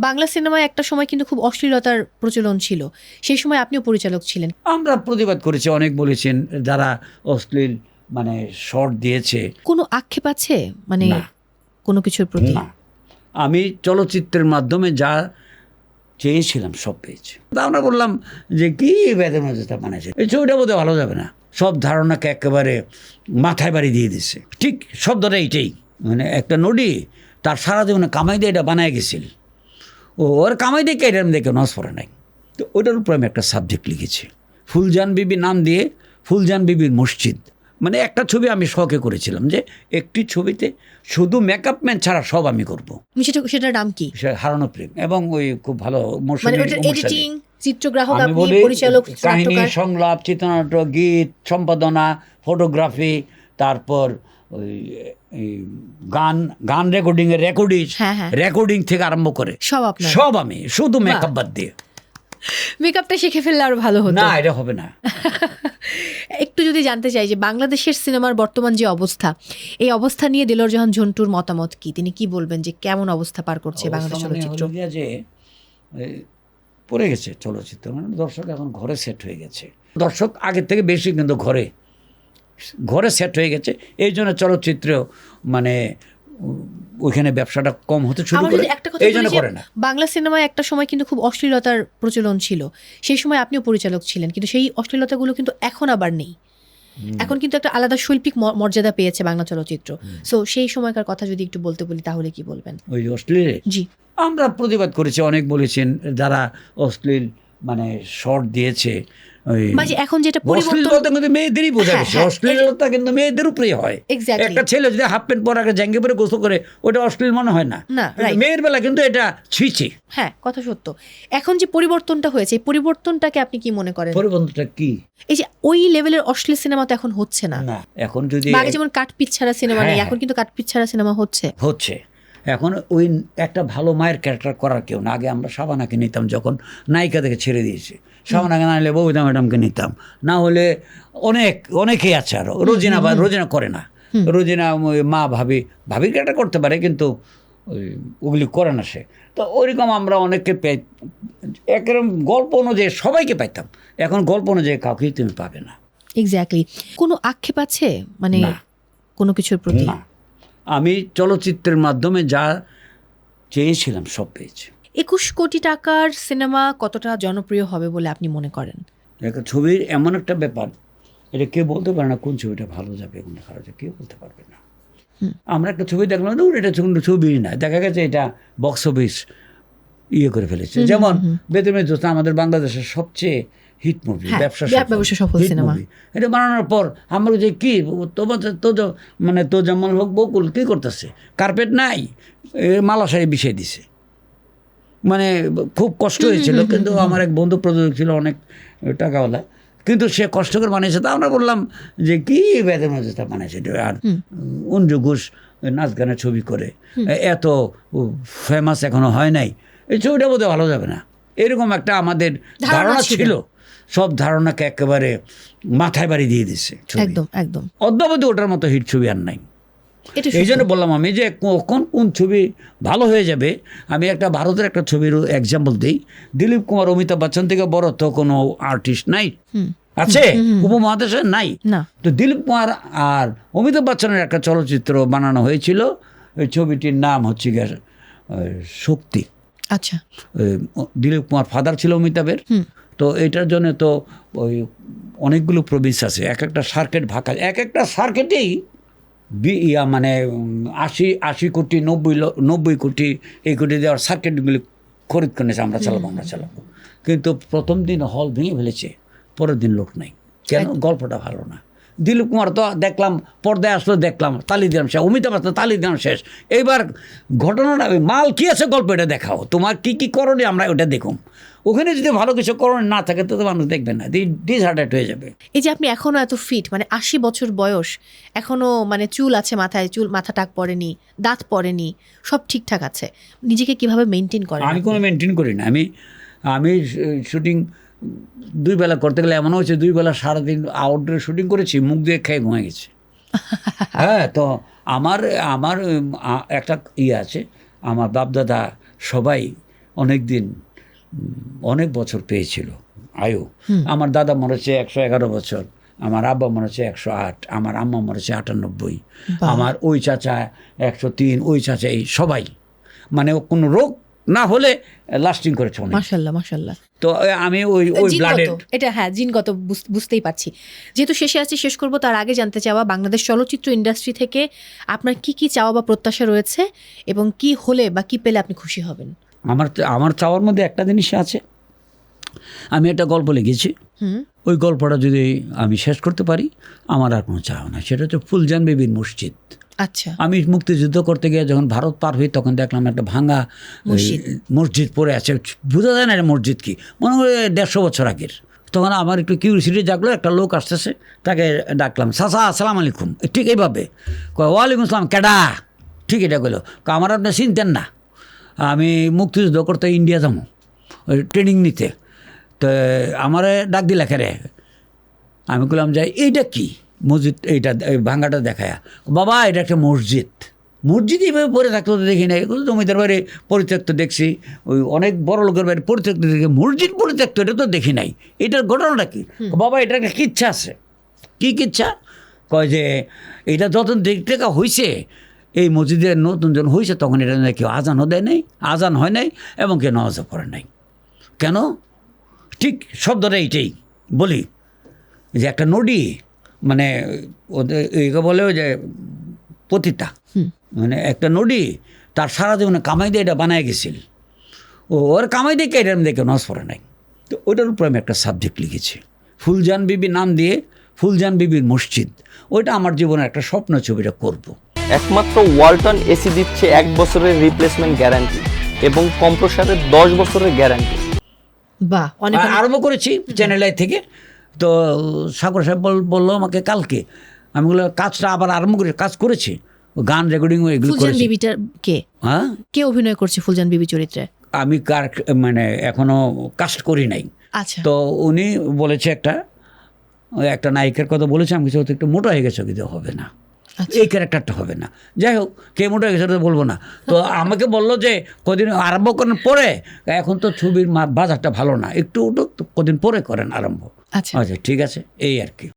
বাংলা সিনেমায় একটা সময় কিন্তু খুব অশ্লীলতার প্রচলন ছিল। সেই সময় আপনিও পরিচালক ছিলেন। আমরা প্রতিবাদ করেছি অনেক বলেছেন যারা অশ্লীল মানে শর্ট দিয়েছে। কোনো আক্ষেপ আছে? মানে কোনো কিছুর প্রতি? আমি চলচ্চিত্রের মাধ্যমে যা চেয়েছিলাম সব পেয়েছি। তা আমরা বললাম যে কি বেদের মধ্যে তা বানাইছে? এই ছবিটা বোধহয় ভালো যাবে না। সব ধারণাকে একেবারে মাথায় বাড়ি দিয়ে দিছে। ঠিক শব্দটা এইটাই। মানে একটা নদী তার সারা জীবনে কামাই দিয়ে এটা বানায় গেছিল। ওর কামাই কেটে আমি দেখে নস পড়ে নাই। তো ওটার উপর আমি একটা সাবজেক্ট লিখেছি। ফুলজান বিবি নাম দিয়ে ফুলজান বিবির মসজিদ। মানে একটা ছবি আমি শখে করেছিলাম যে একটি ছবিতে শুধু মেকআপ ম্যান ছাড়া সব আমি করব। সেটা সেটার নাম কি? হারানো প্রেম এবং ওই খুব ভালো মানে মৌসুমী ওটার এডিটিং চিত্রগ্রাহক আপনি পরিচালক কাহিনী সংলাপ চিত্রনাট্য গীত সম্পাদনা ফটোগ্রাফি তারপর ওই গান গান রেকর্ডিং এর রেকর্ডিং। রেকর্ডিং থেকে আরম্ভ করে। সব আপনার। সব আমি শুধু মেকআপ বাদ দিয়ে। মেকআপটা শিখে ফেললে আরও ভালো হতো। না এটা হবে না। একটু যদি জানতে চাই যে বাংলাদেশের সিনেমার বর্তমান যে অবস্থা এই অবস্থা নিয়ে দিলর জাহান ঝন্টুর মতামত কি? তিনি কি বলবেন যে কেমন অবস্থা পার করছে বাংলাদেশ মানে চলচ্চিত্র? যে পড়ে গেছে চলচ্চিত্র। মানে দর্শক এখন ঘরে সেট হয়ে গেছে। দর্শক আগের থেকে বেশি কিন্তু ঘরে। ঘরে সেট হয়ে গেছে। এই জন্য চলচ্চিত্র মানে ওইখানে ব্যবসাটা কম হতে শুরু করে। এই জন্য করে না। বাংলা সিনেমায় একটা সময় কিন্তু খুব অশ্লীলতার প্রচলন ছিল। সেই সময় আপনিও পরিচালক ছিলেন কিন্তু সেই অশ্লীলতাগুলো কিন্তু এখন আবার নেই। এখন কিন্তু একটা আলাদা শৈল্পিক মর্যাদা পেয়েছে বাংলা চলচ্চিত্র। সো সেই সময়কার কথা যদি একটু বলতে বলি তাহলে কি বলবেন? ওই অশ্লীলে? জি। আমরা প্রতিবাদ করেছি অনেক বলেছেন যারা অশ্লীল মানে শর্ট দিয়েছে এখন যেটা পরিবর্তন কিন্তু মেয়েদেরই বোঝা হ্যাঁ, গেছে হ্যাঁ, অশ্লীলতা কিন্তু মেয়েদের উপরেই হয়। একটা ছেলে যদি হাফ প্যান্ট পরে আগে জ্যাঙ্গে পরে গোসল করে ওটা অশ্লীল মনে হয় না. মেয়ের বেলা কিন্তু এটা ছিছি হ্যাঁ কথা সত্য। এখন যে পরিবর্তনটা হয়েছে এই পরিবর্তনটাকে আপনি কি মনে করেন? পরিবর্তনটা কি? এই যে ওই লেভেলের অশ্লীল সিনেমা তো এখন হচ্ছে না। না এখন যদি আগে যেমন কাটপিচ ছাড়া সিনেমা নেই হ্যাঁ, এখন কিন্তু কাটপিচ ছাড়া সিনেমা হচ্ছে। হচ্ছে। এখন ওই একটা ভালো মায়ের ক্যারেক্টার করার কেউ না। আগে আমরা সাবানাকে নিতাম যখন নায়িকা থেকে ছেড়ে দিয়েছে। সাবানাকে না হলে ববিতা ম্যাডামকে নিতাম। না হলে অনেক অনেকেই আছে আরও। রোজিনা বা রোজিনা করে না। রোজিনা ওই মা ভাবি ভাবির ক্যারেক্টার করতে পারে কিন্তু ওই ওগুলি করে না সে। তো ওইরকম আমরা অনেককে পেয়ে একরকম গল্প অনুযায়ী সবাইকে পাইতাম। এখন গল্প অনুযায়ী কাউকেই তুমি পাবে না। এক্স্যাক্টলি কোনো আক্ষেপ আছে? মানে কোনো কিছুর প্রতি? না। আমি চলচ্চিত্রের মাধ্যমে যা চেয়েছিলাম সব পেয়েছি। একুশ কোটি টাকার সিনেমা কতটা জনপ্রিয় হবে বলে আপনি মনে করেন? একটা ছবির এমন একটা ব্যাপার এটা কেউ বলতে পারে না কোন ছবিটা ভালো যাবে কোনটা খারাপ যাবে কেউ বলতে পারবে না। আমরা একটা ছবি দেখলাম তো এটা কোনো ছবি না দেখা গেছে এটা বক্স অফিস ইয়ে করে ফেলেছে। যেমন বেতনের দোস্ত আমাদের বাংলাদেশের সবচেয়ে হিট মুভি হ্যাঁ, ব্যবসা ব্যবসা সফল সিনেমা। এটা বানানোর পর আমরা যে কি তোমার তো মানে তো যেমন হোক বকুল কি করতেছে? কার্পেট নাই এ মালা শাড়ি বিছিয়ে দিছে। মানে খুব কষ্ট হয়েছিল কিন্তু আমার এক বন্ধু প্রযোজক ছিল অনেক টাকাওয়ালা। কিন্তু সে কষ্ট করে বানিয়েছে। তা আমরা বললাম যে কি বেদের মধ্যে তা বানিয়েছে আর অঞ্জু ঘোষ নাচ গানের ছবি করে। এত ফেমাস এখনও হয় নাই। এই ছবিটা বোধহয় ভালো যাবে না। এরকম একটা আমাদের ধারণা ছিল। সব ধারণাকে একেবারে মাথায় বাড়ি দিয়ে দিচ্ছে ছবি। একদম একদম। অদ্যাবধি ওটার মতো হিট ছবি আর নাই। এই জন্য বললাম আমি যে কখন কোন ছবি ভালো হয়ে যাবে আমি একটা ভারতের একটা ছবির এক্সাম্পল দিই। দিলীপ কুমার অমিতাভ বচ্চন থেকে বড় তো কোনো আর্টিস্ট নাই। আছে? উপমহাদেশে নাই। তো দিলীপ কুমার আর অমিতাভ বচ্চনের একটা চলচ্চিত্র বানানো হয়েছিল। ওই ছবিটির নাম হচ্ছে গিয়ে শক্তি। আচ্ছা। দিলীপ কুমার ফাদার ছিল অমিতাভের। তো এটার জন্য তো ওই অনেকগুলো প্রভিন্স আছে। এক একটা সার্কেট ভাকা এক একটা সার্কেটেই ইয়া মানে আশি আশি কোটি নব্বই নব্বই কোটি এই কোটি দেওয়ার সার্কেটগুলি খরিদ করে নিয়েছে আমরা চালাবো আমরা চালাবো। কিন্তু প্রথম দিন হল ভেঙে ফেলেছে পরের দিন লোক নাই। কেন? গল্পটা ভালো না। দিলীপ কুমার তো দেখলাম পর্দায় আসলো দেখলাম তালি দিলাম শেষ। অমিতাভ বচ্চন তালি দিলাম শেষ। এইবার ঘটনাটা মাল কী আছে গল্প এটা দেখাও। তোমার কি কি করণীয় আমরা ওটা দেখুম। ওখানে যদি ভালো কিছু করণীয় না থাকে তো তো মানুষ দেখবে না। ডিসহার্টেড হয়ে যাবে। এই যে আপনি এখনও এত ফিট মানে আশি বছর বয়স এখনও মানে চুল আছে মাথায় চুল মাথা টাক পড়েনি দাঁত পড়েনি সব ঠিকঠাক আছে। নিজেকে কীভাবে মেনটেন করেন আমি কোনো মেনটেন করি না। আমি আমি শুটিং দুই বেলা করতে গেলে এমন হয়েছে দুই বেলা সারাদিন আউটডোরে শুটিং করেছি মুখ দিয়ে খেয়ে ঘুমিয়ে গেছে। হ্যাঁ তো আমার আমার একটা ইয়ে আছে আমার বাপদাদা সবাই অনেক দিন অনেক বছর পেয়েছিল আয়ু। আমার দাদা মরেছে একশো এগারো বছর আমার আব্বা মরেছে একশো আট আমার আম্মা মরেছে আটানব্বই আমার ওই চাচা একশো তিন ওই চাচা এই সবাই। মানে কোনো রোগ না হলে লাস্টিং করেছে অনেক। মাশাল্লাহ মাশাল্লাহ তো আমি ওই ওই ব্লাডেড এটা হ্যাঁ জিনগত বুঝ- বুঝতেই পারছি। যেহেতু শেষে আছি শেষ করব তার আগে জানতে চাওয়া বাংলাদেশ চলচ্চিত্র ইন্ডাস্ট্রি থেকে আপনার কি কি চাওয়া বা প্রত্যাশা রয়েছে এবং কি হলে বা কি পেলে আপনি খুশি হবেন? আমার আমার চাওয়ার মধ্যে একটা জিনিস আছে। আমি একটা গল্প লিখেছি। ওই গল্পটা যদি আমি শেষ করতে পারি আমার আর কোনো চাওয়া না সেটা হচ্ছে ফুলজান বেবির মসজিদ। আচ্ছা। আমি মুক্তিযুদ্ধ করতে গিয়ে যখন ভারত পার হই তখন দেখলাম একটা ভাঙা মসজিদ। পড়ে আছে। বোঝা যায় না এটা মসজিদ কি। মনে হয় দেড়শো বছর আগের। তখন আমার একটু কিউরিসিটি জাগলো একটা লোক আসতেছে তাকে ডাকলাম সাসা আসসালাম আলাইকুম। ঠিক এইভাবে। ওয়ালাইকুম আসসালাম কেডা? ঠিক এটা গেলো আমার আপনি চিনতেন না। আমি মুক্তিযুদ্ধ করতে ইন্ডিয়া যাব। ওই ট্রেনিং নিতে। তো আমারে ডাক দিলা খেরে আমি বললাম যে এইটা কি? মসজিদ এইটা এই ভাঙ্গাটা দেখায়। বাবা এটা একটা মসজিদ। মসজিদ এইভাবে পড়ে থাকতে তো দেখি না এগুলো জমিদার বাড়ি পরিত্যক্ত দেখছি। ওই অনেক বড় লোকের বাড়ি পরিত্যক্ত দেখি মসজিদ পরিত্যক্ত এটা তো দেখি নাই। এটার ঘটনাটা কি? বাবা এটা একটা কিচ্ছা আছে। কি কিচ্ছা? কয় যে এটা যত দিক থেকে হয়েছে এই মসজিদের নতুন জন হয়েছে তখন এটা কেউ আজানও দেয় নাই আজান হয় নাই এবং কেউ নামাজও পড়ে নাই। কেন? ঠিক শব্দটা এইটাই বলি। যে একটা নদী মানে ওদের একে বলে যে পতিতা। মানে একটা নদী তার সারা জীবনে কামাই দিয়ে এটা বানায় গেছিল। ও ওর কামাই দিয়ে এটা আমি দেখে নজ পড়ে নাই। তো ওটার উপর আমি একটা সাবজেক্ট লিখেছি। ফুলজান বিবি নাম দিয়ে ফুলজান বিবির মসজিদ। ওইটা আমার জীবনের একটা স্বপ্ন ছবিটা করব। একমাত্র ওয়ালটন এসি দিচ্ছে এক বছরের রিপ্লেসমেন্ট গ্যারান্টি এবং কম্প্রসারের দশ বছরের গ্যারান্টি বাহ। অনেক আরম্ভ করেছি চ্যানেল আই থেকে। তো সাগর সাহেব বল- বলল আমাকে কালকে। আমি বললাম কাজটা আবার আরম্ভ করে কাজ করেছি। গান রেকর্ডিং এগুলো ফুলজান করেছি। বিবিটার কে? হ্যাঁ? কে অভিনয় করছে ফুলজান বিবি চরিত্রে? আমি কার মানে এখনও কাস্ট করি নাই। আচ্ছা। তো উনি বলেছে একটা একটা নায়িকার কথা বলেছে। আমি কিছু একটু মোটা হয়ে গেছে কিন্তু হবে না। এই ক্যারেক্টারটা হবে না। যাই হোক কে সেটা বলব না। তো আমাকে বলল যে কদিন আরম্ভ করেন পরে এখন তো ছবির বাজারটা ভালো না। একটু উঠুক কদিন পরে করেন আরম্ভ। আচ্ছা। আচ্ছা ঠিক আছে এই আর কি।